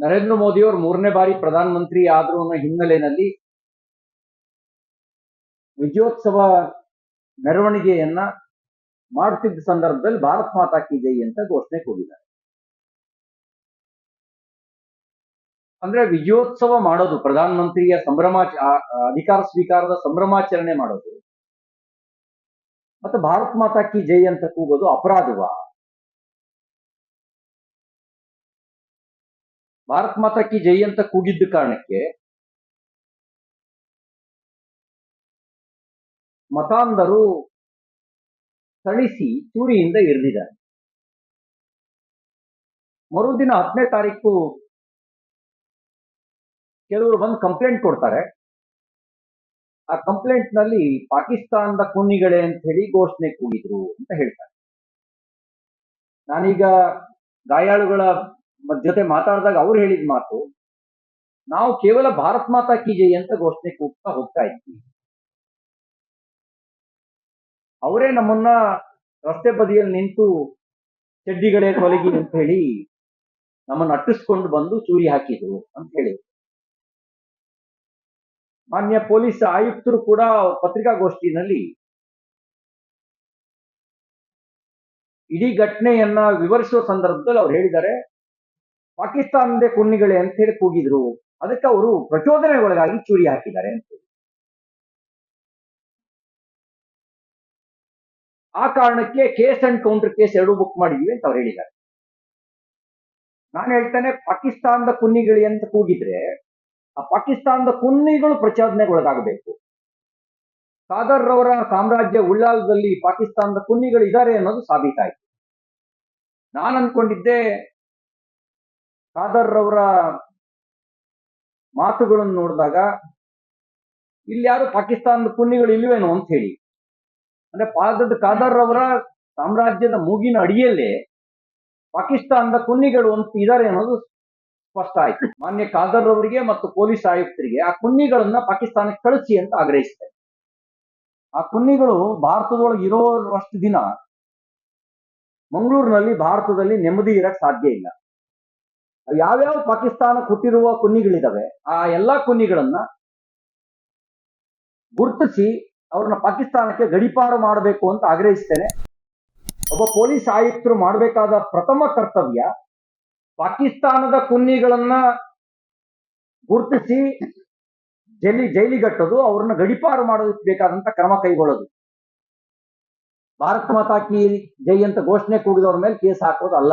ನರೇಂದ್ರ ಮೋದಿಯವರು ಮೂರನೇ ಬಾರಿ ಪ್ರಧಾನಮಂತ್ರಿ ಆದ್ರು ಅನ್ನೋ ಹಿನ್ನೆಲೆಯಲ್ಲಿ ವಿಜಯೋತ್ಸವ ಮೆರವಣಿಗೆಯನ್ನ ಮಾಡ್ತಿದ್ದ ಸಂದರ್ಭದಲ್ಲಿ ಭಾರತ್ ಮಾತಾ ಕಿ ಜೈ ಅಂತ ಘೋಷಣೆ ಕೂಗಿದಾರೆ ಅಂದ್ರೆ ವಿಜಯೋತ್ಸವ ಮಾಡೋದು, ಪ್ರಧಾನಮಂತ್ರಿಯ ಸಂಭ್ರಮಾಚ ಅಧಿಕಾರ ಸ್ವೀಕಾರದ ಸಂಭ್ರಮಾಚರಣೆ ಮಾಡೋದು. ಮತ್ತೆ ಭಾರತ್ ಮಾತಾ ಕಿ ಜೈ ಅಂತ ಕೂಗೋದು ಅಪರಾಧವಾ? ಭಾರತ್ ಮಾತಾ ಕಿ ಜೈ ಅಂತ ಕೂಗಿದ್ದ ಕಾರಣಕ್ಕೆ ಮತಾಂಧರು ಥಳಿಸಿ ಚೂರಿಯಿಂದ ಇರಿದಿದ್ದಾರೆ. ಮರುದಿನ ಹತ್ತನೇ ತಾರೀಕು ಕೆಲವರು ಬಂದು ಕಂಪ್ಲೇಂಟ್ ಕೊಡ್ತಾರೆ. ಆ ಕಂಪ್ಲೇಂಟ್ನಲ್ಲಿ ಪಾಕಿಸ್ತಾನದ ಕುನ್ನಿಗಳೇ ಅಂತ ಹೇಳಿ ಘೋಷಣೆ ಕೂಗಿದ್ರು ಅಂತ ಹೇಳ್ತಾರೆ. ನಾನೀಗ ಗಾಯಾಳುಗಳ ಜೊತೆ ಮಾತಾಡಿದಾಗ ಅವ್ರು ಹೇಳಿದ ಮಾತು, ನಾವು ಕೇವಲ ಭಾರತ್ ಮಾತಾ ಕಿ ಅಂತ ಘೋಷಣೆ ಕೂಗ್ತಾ ಹೋಗ್ತಾ ಇದ್ವಿ. ಅವರೇ ನಮ್ಮನ್ನ ರಸ್ತೆ ಬದಿಯಲ್ಲಿ ನಿಂತು ಚಡ್ಡಿಗಳೇ ಕೊಲಗಿ ಅಂತ ಹೇಳಿ ನಮ್ಮನ್ನ ಅಟ್ಟಿಸ್ಕೊಂಡು ಬಂದು ಚೂರಿ ಹಾಕಿದ್ರು ಅಂತ ಹೇಳಿ ಮಾನ್ಯ ಪೊಲೀಸ್ ಆಯುಕ್ತರು ಕೂಡ ಪತ್ರಿಕಾಗೋಷ್ಠಿನಲ್ಲಿ ಇಡೀ ಘಟನೆಯನ್ನ ವಿವರಿಸುವ ಸಂದರ್ಭದಲ್ಲಿ ಅವ್ರು ಹೇಳಿದ್ದಾರೆ ಪಾಕಿಸ್ತಾನದ ಕುನ್ನಿಗಳೇ ಅಂತ ಹೇಳಿ ಕೂಗಿದ್ರು. ಅದಕ್ಕೆ ಅವರು ಪ್ರಚೋದನೆ ಒಳಗಾಗಿ ಚೂರಿ ಹಾಕಿದ್ದಾರೆ ಅಂತ. ಆ ಕಾರಣಕ್ಕೆ ಕೇಸ್ ಅಂಡ್ ಕೌಂಟರ್ ಕೇಸ್ ಎರಡು ಬುಕ್ ಮಾಡಿದ್ವಿ ಅಂತ ಅವ್ರು ಹೇಳಿದ್ದಾರೆ. ನಾನು ಹೇಳ್ತೇನೆ, ಪಾಕಿಸ್ತಾನದ ಕುನ್ನಿಗಳಿ ಅಂತ ಕೂಗಿದ್ರೆ, ಆ ಪಾಕಿಸ್ತಾನದ ಕುನ್ನಿಗಳು ಪ್ರಚೋದನೆಗೊಳಗಾಗಬೇಕು. ಖಾದರ್ ರವರ ಸಾಮ್ರಾಜ್ಯ ಉಳ್ಳಾಲದಲ್ಲಿ ಪಾಕಿಸ್ತಾನದ ಕುನ್ನಿಗಳು ಇದ್ದಾರೆ ಅನ್ನೋದು ಸಾಬೀತಾಯಿತು. ನಾನು ಅನ್ಕೊಂಡಿದ್ದೆ ಖಾದರ್ ರವರ ಮಾತುಗಳನ್ನು ನೋಡಿದಾಗ ಇಲ್ಲಿ ಯಾರು ಪಾಕಿಸ್ತಾನದ ಪುಣ್ಯಗಳು ಇಲ್ವೇನೋ ಅಂತ ಹೇಳಿ. ಅಂದ್ರೆ ಪಾದದ ಖಾದರ್ ರವರ ಸಾಮ್ರಾಜ್ಯದ ಮೂಗಿನ ಅಡಿಯಲ್ಲೇ ಪಾಕಿಸ್ತಾನದ ಕುನ್ನಿಗಳು ಅಂತ ಇದ್ದಾರೆ ಅನ್ನೋದು ಸ್ಪಷ್ಟ ಆಯ್ತು. ಮಾನ್ಯ ಖಾದರ್ ಅವರಿಗೆ ಮತ್ತು ಪೊಲೀಸ್ ಆಯುಕ್ತರಿಗೆ ಆ ಕುನ್ನಿಗಳನ್ನ ಪಾಕಿಸ್ತಾನಕ್ಕೆ ಕಳಿಸಿ ಅಂತ ಆಗ್ರಹಿಸ್ತಾರೆ ಆ ಕುನ್ನಿಗಳು ಭಾರತದೊಳಗೆ ಇರೋರಷ್ಟು ದಿನ ಮಂಗಳೂರಿನಲ್ಲಿ ಭಾರತದಲ್ಲಿ ನೆಮ್ಮದಿ ಇರಕ್ ಸಾಧ್ಯ ಇಲ್ಲ. ಯಾವ್ಯಾವ ಪಾಕಿಸ್ತಾನಕ್ಕೆ ಹುಟ್ಟಿರುವ ಕುನ್ನಿಗಳಿದಾವೆ, ಆ ಎಲ್ಲಾ ಕುನ್ನಿಗಳನ್ನ ಗುರುತಿಸಿ ಅವ್ರನ್ನ ಪಾಕಿಸ್ತಾನಕ್ಕೆ ಗಡಿಪಾರು ಮಾಡಬೇಕು ಅಂತ ಆಗ್ರಹಿಸ್ತೇನೆ. ಒಬ್ಬ ಪೊಲೀಸ್ ಆಯುಕ್ತರು ಮಾಡಬೇಕಾದ ಪ್ರಥಮ ಕರ್ತವ್ಯ ಪಾಕಿಸ್ತಾನದ ಕುನ್ನಿಗಳನ್ನ ಗುರುತಿಸಿ ಜೈಲಿ, ಜೈಲಿಗಟ್ಟೋದು, ಅವ್ರನ್ನ ಗಡಿಪಾರು ಮಾಡೋದಕ್ಕೆ ಬೇಕಾದಂತ ಕ್ರಮ ಕೈಗೊಳ್ಳೋದು. ಭಾರತ ಮಾತಾ ಕಿ ಜೈ ಅಂತ ಘೋಷಣೆ ಕೂಗಿದವ್ರ ಮೇಲೆ ಕೇಸ್ ಹಾಕೋದು ಅಲ್ಲ